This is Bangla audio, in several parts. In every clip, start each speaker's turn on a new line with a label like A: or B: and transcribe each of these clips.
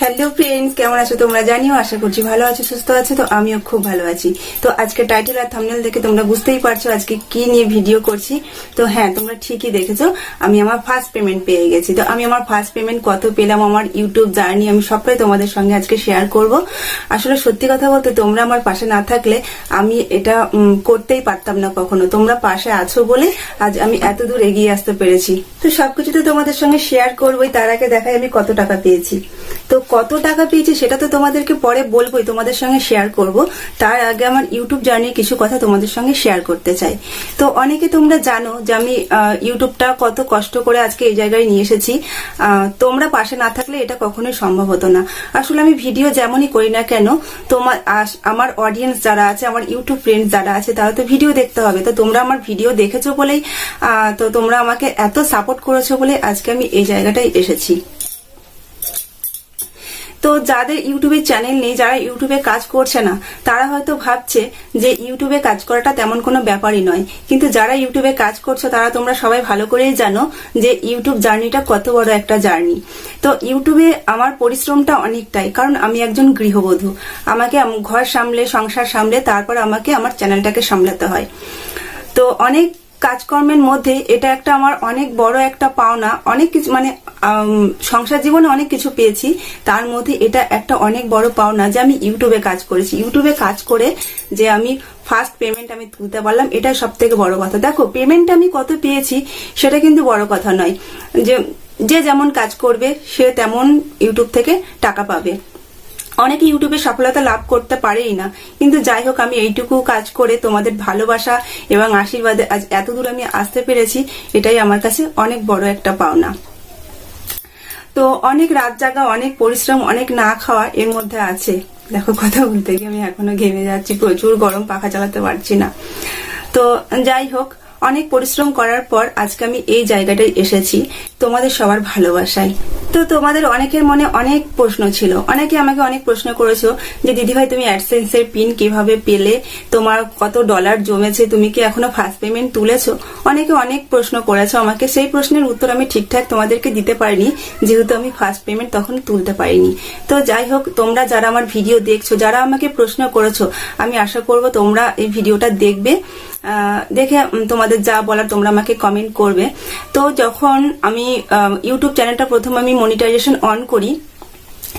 A: হ্যালো ফ্রেন্ডস কেমন আছো তোমরা জানিও? আশা করছি ভালো আছো, সুস্থ আছো, তো আমিও খুব ভালো আছি। তো আজকে টাইটেল আর থামনেল দেখে তোমরা বুঝতেই পারছ আজকে কি নিয়ে ভিডিও করছি। তো হ্যাঁ তোমরা ঠিকই দেখেছ, আমি আমার ফার্স্ট পেমেন্ট পেয়ে গেছি। তো আমি আমার ফার্স্ট পেমেন্ট কত পেলাম, আমার ইউটিউব জার্নি আমি সবটাই তোমাদের সঙ্গে আজকে শেয়ার করব। আসলে সত্যি কথা বলতে তোমরা আমার পাশে না থাকলে আমি এটা করতেই পারতাম না কখনো। তোমরা পাশে আছো বলে আজ আমি এত দূর এগিয়ে আসতে পেরেছি। তো সবকিছু তো তোমাদের সঙ্গে শেয়ার করবোই, তার আগে দেখাই আমি কত টাকা পেয়েছি। তো কত টাকা পেয়েছি সেটা তো তোমাদেরকে পরে বলবোই, তোমাদের সঙ্গে শেয়ার করব। তার আগে আমার ইউটিউব জার্নির কিছু কথা তোমাদের সঙ্গে শেয়ার করতে চাই। তো অনেকে তোমরা জানো যে আমি ইউটিউবটা কত কষ্ট করে আজকে এই জায়গায় নিয়ে এসেছি। তোমরা পাশে না থাকলে এটা কখনোই সম্ভব হতো না। আসলে আমি ভিডিও যেমনই করি না কেন, তোমার আমার অডিয়েন্স যারা আছে, আমার ইউটিউব ফ্রেন্ড যারা আছে, তারা তো ভিডিও দেখতে হবে। তো তোমরা আমার ভিডিও দেখেছ বলেই তো তোমরা আমাকে এত সাপোর্ট করেছ বলে আজকে আমি এই জায়গাটায় এসেছি। তো যাদের ইউটিউবে চ্যানেল নেই, যারা ইউটিউবে কাজ করছে না, তারা হয়তো ভাবছে যে ইউটিউবে কাজ করাটা তেমন কোনো ব্যাপারই নয়। কিন্তু যারা ইউটিউবে কাজ করছ, তারা তোমরা সবাই ভালো করেই জানো যে ইউটিউব জার্নিটা কত বড় একটা জার্নি। তো ইউটিউবে আমার পরিশ্রমটা অনেকটাই, কারণ আমি একজন গৃহবধূ। আমাকে ঘর সামলে, সংসার সামলে, তারপর আমাকে আমার চ্যানেলটাকে সামলাতে হয়। তো অনেক কাজকর্মের মধ্যে এটা একটা আমার অনেক বড় একটা পাওনা, অনেক কিছু মানে সংসার জীবনে অনেক কিছু পেয়েছি, তার মধ্যে এটা একটা অনেক বড় পাওনা যে আমি ইউটিউবে কাজ করেছি। ইউটিউবে কাজ করে যে আমি ফার্স্ট পেমেন্ট আমি তুলতে পারলাম এটা সব থেকে বড় কথা। দেখো পেমেন্ট আমি কত পেয়েছি সেটা কিন্তু বড় কথা নয়। যে যে যেমন কাজ করবে, সে তেমন ইউটিউব থেকে টাকা পাবে। অনেকে ইউটিউবে সফলতা লাভ করতে পারেই না। কিন্তু যাই হোক, আমি এইটুকু কাজ করে তোমাদের ভালোবাসা এবং আশীর্বাদে আজ এতদূর আমি আসতে পেরেছি, এটাই আমার কাছে অনেক বড় একটা পাওনা। তো অনেক রাত জাগা, অনেক পরিশ্রম, অনেক না খাওয়া এর মধ্যে আছে। দেখো, কথা বলতে গিয়ে আমি এখনও ঘেমে যাচ্ছি, প্রচুর গরম, পাখা চালাতে পারছি না। তো যাই হোক, অনেক পরিশ্রম করার পর আজকে আমি এই জায়গাটায় এসেছি। তোমাদের সবার ভালোবাসায় তো তোমাদের অনেকের মনে অনেক প্রশ্ন ছিল। অনেকে আমাকে অনেক প্রশ্ন করেছ যে, দিদিভাই, তুমি অ্যাডসেন্স এর পিন কীভাবে পেলে? তোমার কত ডলার জমেছে? তুমি কি এখনও ফার্স্ট পেমেন্ট তুলেছো? অনেকে অনেক প্রশ্ন করেছ আমাকে। সেই প্রশ্নের উত্তর আমি ঠিকঠাক তোমাদেরকে দিতে পারিনি। যেহেতু আমি ফার্স্ট পেমেন্ট তখন তুলতে পারিনি। তো যাই হোক, তোমরা যারা আমার ভিডিও দেখছ, যারা আমাকে প্রশ্ন করেছ, আমি আশা করব তোমরা এই ভিডিওটা দেখবে। দেখে তোমাদের যা বলার তোমরা আমাকে কমেন্ট করবে। তো যখন আমি ইউটিউব চ্যানেলটা প্রথম আমি মনিটাইজেশন অন করি,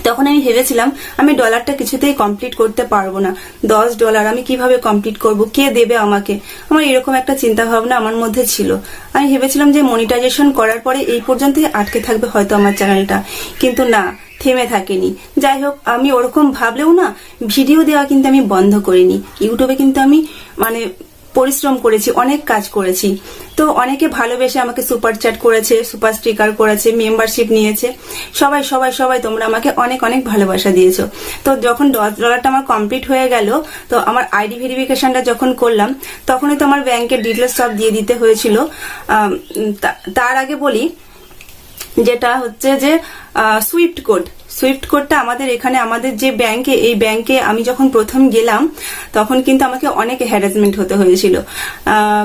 A: তখন আমি ভেবেছিলাম আমি ডলারটা কিছুতেই কমপ্লিট করতে পারব না। দশ ডলার আমি কীভাবে কমপ্লিট করব? কে দেবে আমাকে? আমার এরকম একটা চিন্তা ভাবনা আমার মধ্যে ছিল। আমি ভেবেছিলাম যে মনিটাইজেশন করার পরে এই পর্যন্তই আটকে থাকবে হয়তো আমার চ্যানেলটা কিন্তু না, থেমে থাকেনি। যাই হোক, আমি ওরকম ভাবলেও না ভিডিও দেওয়া কিন্তু আমি বন্ধ করিনি। ইউটিউবে কিন্তু আমি মানে পরিশ্রম করেছি, অনেক কাজ করেছি। তো অনেকে ভালোবেসে আমাকে সুপার চ্যাট করেছে সুপার স্টিকার করেছে মেম্বারশিপ নিয়েছে। সবাই সবাই সবাই তোমরা আমাকে অনেক অনেক ভালোবাসা দিয়েছ। তো যখন দশ ডলারটা আমার কমপ্লিট হয়ে গেল, তো আমার আইডি ভেরিফিকেশনটা যখন করলাম, তখনই তো আমার ব্যাংকের ডিটেলস সব দিয়ে দিতে হয়েছিল। তার আগে বলি, যেটা হচ্ছে যে সুইফট কোড সুইফট কোডটা আমাদের এখানে, আমাদের যে ব্যাংকে এই ব্যাংকে আমি যখন প্রথম গেলাম, তখন কিন্তু আমাকে অনেক হ্যারাসমেন্ট হতে হয়েছিল।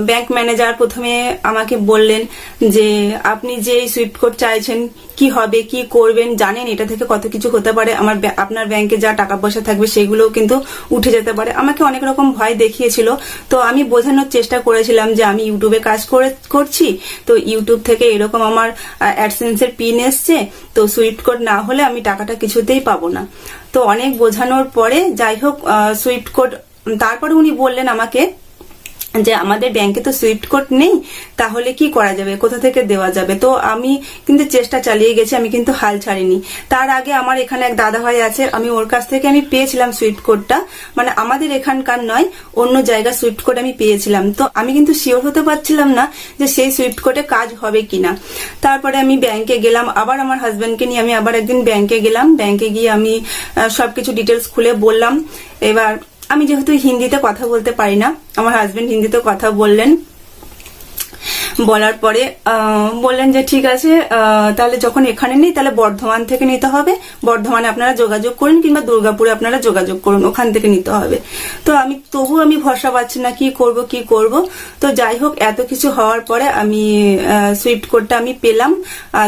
A: ব্যাংক ম্যানেজার প্রথমে আমাকে বললেন যে, আপনি যে সুইফট কোড চাইছেন কি হবে, কি করবেন, জানেন এটা থেকে কত কিছু হতে পারে। আমার আপনার ব্যাংকে যা টাকা পয়সা থাকবে সেগুলোও কিন্তু উঠে যেতে পারে। আমাকে অনেক রকম ভয় দেখিয়েছিল। তো আমি বোঝানোর চেষ্টা করেছিলাম যে আমি ইউটিউবে কাজ করে, করছি। তো ইউটিউব থেকে এরকম আমার অ্যাডসেন্সের পিন এসছে। তো সুইফট কোড না হলে আমি টাকাটা কিছুতেই পাবো না। তো অনেক বোঝানোর পরে যাই হোক সুইফট কোড, তারপরে উনি বললেন আমাকে যে আমাদের ব্যাংকে তো সুইফট কোড নেই, তাহলে কি করা যাবে? কোথা থেকে দেওয়া যাবে? তো আমি কিন্তু চেষ্টা চালিয়ে গেছি, আমি কিন্তু হাল ছাড়িনি। তার আগে আমার এখানে এক দাদা ভাই আছে, আমি ওর কাছ থেকে আমি পেয়েছিলাম সুইফট কোডটা মানে আমাদের এখানকার নয়, অন্য জায়গা সুইফট কোড আমি পেয়েছিলাম। তো আমি কিন্তু শিওর হতে পারছিলাম না যে সেই সুইফট কোডে কাজ হবে কিনা। তারপরে আমি ব্যাংকে গেলাম, আবার আমার হাজব্যান্ডকে নিয়ে আমি আবার একদিন ব্যাংকে গেলাম। ব্যাংকে গিয়ে আমি সবকিছু ডিটেলস খুলে বললাম। এবার আমি যেহেতু হিন্দিতে কথা বলতে পারি না আমার হাজবেন্ড হিন্দিতে কথা বললেন। বলার পরে বললেন যে ঠিক আছে তাহলে যখন এখানে নেই, তাহলে বর্ধমান থেকে নিতে হবে। বর্ধমানে আপনারা যোগাযোগ করুন কিংবা দুর্গাপুরে আপনারা যোগাযোগ করুন, ওখান থেকে নিতে হবে। তো আমি তবু আমি ভরসা পাচ্ছি না কি করব কি করব। তো যাই হোক, এত কিছু হওয়ার পরে আমি সুইফট কোডটা আমি পেলাম।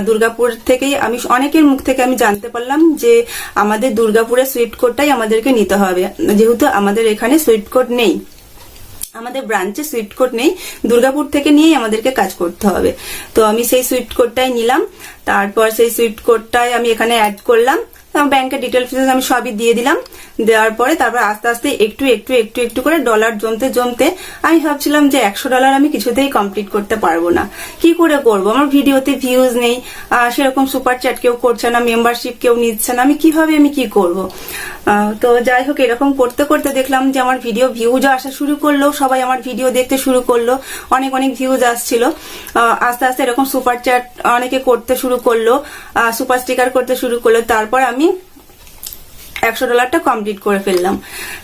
A: দুর্গাপুর থেকেই আমি, অনেকের মুখ থেকে আমি জানতে পারলাম যে আমাদের দুর্গাপুরের সুইফট কোডটাই আমাদেরকে নিতে হবে। যেহেতু আমাদের এখানে সুইফট কোড নেই। আমাদের ব্রাঞ্চে সুইট কোড নেই, দুর্গাপুর থেকে নিয়েই আমাদেরকে কাজ করতে হবে। তো আমি সেই সুইট কোডটাই নিলাম, তারপর সেই সুইট কোডটাই আমি এখানে অ্যাড করলাম। ব্যাংকের ডিটেলস আমি সবই দিয়ে দিলাম। দেওয়ার পরে তারপর আস্তে আস্তে একটু একটু একটু একটু করে ডলার জমতে জমতে আমি ভাবছিলাম যে একশো ডলার আমি কিছুতেই কমপ্লিট করতে পারব না। কি করে করব? আমার ভিডিওতে ভিউজ নেই সেরকম সুপার চ্যাট কেউ করছে না মেম্বারশিপ কেউ নিচ্ছে না, আমি কীভাবে আমি কি করব? তো যাই হোক, এরকম করতে করতে দেখলাম যে আমার ভিডিও ভিউজ আসা শুরু করল, সবাই আমার ভিডিও দেখতে শুরু করল, অনেক অনেক ভিউজ আসছিল। আস্তে আস্তে এরকম সুপার চ্যাট অনেকে করতে শুরু করল সুপার স্টিকার করতে শুরু করল। তারপর আমি একশো ডলারটা কমপ্লিট করে ফেললাম।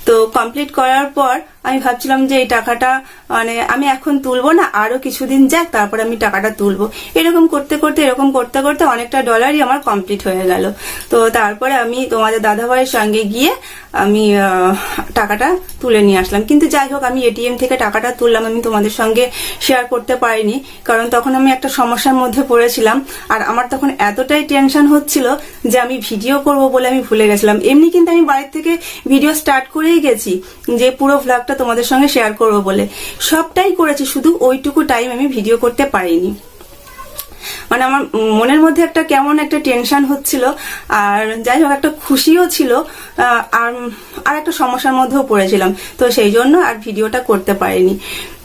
A: তো কমপ্লিট করার পর আমি ভাবছিলাম যে এই টাকাটা মানে আমি এখন তুলবো না, আরও কিছুদিন যাক, তারপর আমি টাকাটা তুলবো। এরকম করতে করতে, এরকম করতে করতে অনেকটা ডলারই আমার কমপ্লিট হয়ে গেল। তো তারপরে আমি তোমাদের দাদাভাইয়ের সঙ্গে গিয়ে আমি টাকাটা তুলে নিয়ে আসলাম। কিন্তু যাই হোক, আমি এটিএম থেকে টাকাটা তুললাম, আমি তোমাদের সঙ্গে শেয়ার করতে পারিনি। কারণ তখন আমি একটা সমস্যার মধ্যে পড়েছিলাম। আর আমার তখন এতটাই টেনশন হচ্ছিল যে আমি ভিডিও করব বলে আমি ভুলে গেছিলাম। এমনি কিন্তু আমি বাড়ির থেকে ভিডিও স্টার্ট করেই গেছি, যে পুরো ভ্লগটা তোমাদের সঙ্গে শেয়ার করব বলে। সবটাই করেছি, শুধু ওইটুকু টাইম আমি ভিডিও করতে পারিনি। মানে আমার মনের মধ্যে একটা কেমন একটা টেনশন হচ্ছিল, আর যাই হোক, একটা খুশিও ছিল আর আর একটা সমস্যার মধ্যেও পড়েছিলাম। তো সেই জন্য আর ভিডিওটা করতে পারিনি।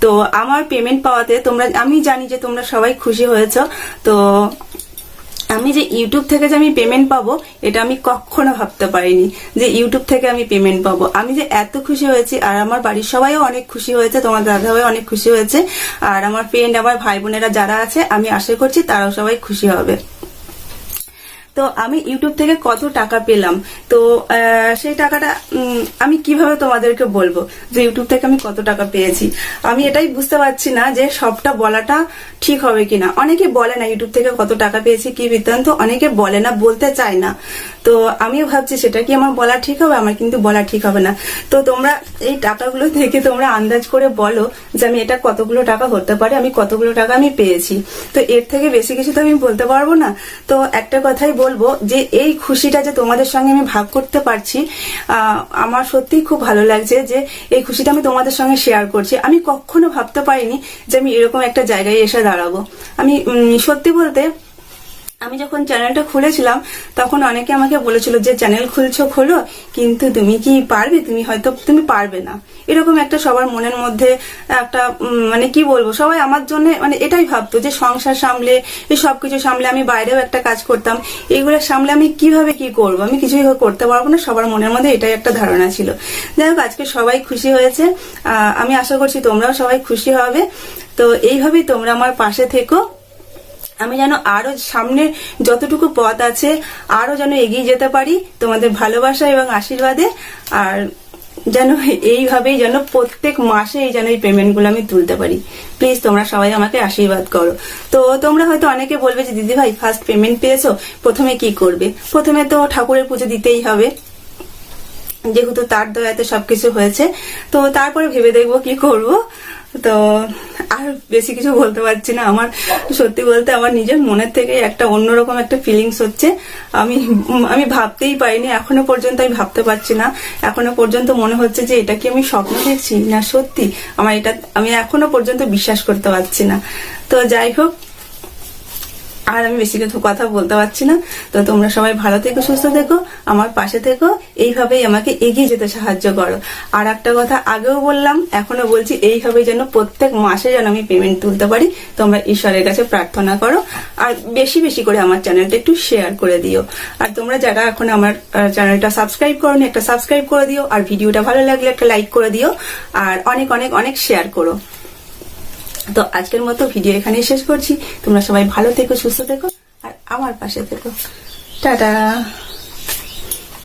A: তো আমার পেমেন্ট পাওয়াতে তোমরা, আমি জানি যে তোমরা সবাই খুশি হয়েছ, তো আমি যে ইউটিউব থেকে যে আমি পেমেন্ট পাবো, এটা আমি কখনো ভাবতে পারিনি যে ইউটিউব থেকে আমি পেমেন্ট পাবো। আমি যে এত খুশি হয়েছি, আর আমার বাড়ির সবাইও অনেক খুশি হয়েছে, তোমার দাদা ভাই অনেক খুশি হয়েছে, আর আমার ফ্রেন্ড আমার ভাই বোনেরা যারা আছে, আমি আশা করছি তারাও সবাই খুশি হবে। তো আমি ইউটিউব থেকে কত টাকা পেলাম? তো সেই টাকাটা আমি কীভাবে তোমাদেরকে বলব যে ইউটিউব থেকে আমি কত টাকা পেয়েছি? আমি এটাই বুঝতে পারছি না যে সবটা বলাটা ঠিক হবে কিনা। অনেকে বলে না ইউটিউব থেকে কত টাকা পেয়েছি, কি বৃত্তান্ত অনেকে বলে না, বলতে চায় না। তো আমিও ভাবছি, সেটা কি আমার বলা ঠিক হবে? আমার কিন্তু বলা ঠিক হবে না। তো তোমরা এই টাকাগুলো থেকে তোমরা আন্দাজ করে বলো যে আমি এটা কতগুলো টাকা হতে পারে, আমি কতগুলো টাকা আমি পেয়েছি। তো এর থেকে বেশি কিছু তো আমি বলতে পারব না। তো একটা কথাই বলব যে এই খুশিটা যে তোমাদের সঙ্গে আমি ভাগ করতে পারছি আমার সত্যিই খুব ভালো লাগছে যে এই খুশিটা আমি তোমাদের সঙ্গে শেয়ার করছি। আমি কখনো ভাবতে পারিনি যে আমি এরকম একটা জায়গায় এসে দাঁড়াবো। আমি সত্যি বলতে আমি যখন চ্যানেলটা খুলেছিলাম, তখন অনেকে আমাকে বলেছিল যে চ্যানেল খুলছো, খোলো, কিন্তু তুমি কি পারবে? তুমি হয়তো, তুমি পারবে না। এরকম একটা সবার মনের মধ্যে একটা মানে কি বলব, সবাই আমার জন্য মানে এটাই ভাবতো যে, সংসার সামলে, এই সবকিছু সামলে আমি বাইরেও একটা কাজ করতাম। এইগুলো সামলে আমি কীভাবে কি করব? আমি কিছুই করতে পারব না। সবার মনের মধ্যে এটাই একটা ধারণা ছিল। যাই হোক, আজকে সবাই খুশি হয়েছে। আমি আশা করছি তোমরাও সবাই খুশি হবে। তো এইভাবেই তোমরা আমার পাশে থেকো। আমি যেন আরও সামনে যতটুকু পথ আছে, আরও যেন এগিয়ে যেতে পারি তোমাদের ভালোবাসা এবং আশীর্বাদে। আর যেন এইভাবেই যেন প্রত্যেক মাসে এই যেন এই পেমেন্টগুলো আমি তুলতে পারি। প্লিজ তোমরা সবাই আমাকে আশীর্বাদ করো। তো তোমরা হয়তো অনেকে বলবে যে দিদি ভাই ফার্স্ট পেমেন্ট পেয়েছ? প্রথমে কি করবে? প্রথমে তো ঠাকুরের পুজো দিতেই হবে। যেহেতু তার দয়াতে সবকিছু হয়েছে, তো তারপরে ভেবে দেখব কি করব। তো আর বেশি কিছু বলতে পারছি না। আমার সত্যি বলতে আমার নিজের মনের থেকে একটা অন্যরকম একটা ফিলিংস হচ্ছে। আমি আমি ভাবতেই পারিনি, এখনও পর্যন্ত আমি ভাবতে পারছি না। এখনও পর্যন্ত মনে হচ্ছে যে এটা কি আমি স্বপ্ন দেখছি? না, সত্যি। আমার এটা, আমি এখনও পর্যন্ত বিশ্বাস করতে পারছি না। তো যাই হোক আর আমি বেশি কিছু কথা বলতে পারছি না। তো তোমরা সবাই ভালো থেকো, সুস্থ থেকো, আমার পাশে থেকো। এইভাবেই আমাকে এগিয়ে যেতে সাহায্য করো। আর একটা কথা আগেও বললাম এখনও বলছি, এইভাবেই যেন প্রত্যেক মাসে যেন আমি পেমেন্ট তুলতে পারি। তোমরা ঈশ্বরের কাছে প্রার্থনা করো। আর বেশি বেশি করে আমার চ্যানেলটা একটু শেয়ার করে দিও। আর তোমরা যারা এখন আমার চ্যানেলটা সাবস্ক্রাইব করোনি, একটা সাবস্ক্রাইব করে দিও। আর ভিডিওটা ভালো লাগলে একটা লাইক করে দিও। আর অনেক অনেক অনেক শেয়ার করো। তো আজকের মতো ভিডিও এখানে শেষ করছি। তোমরা সবাই ভালো থেকো, সুস্থ থেকো, আর আমার পাশে থেকো। টাটা।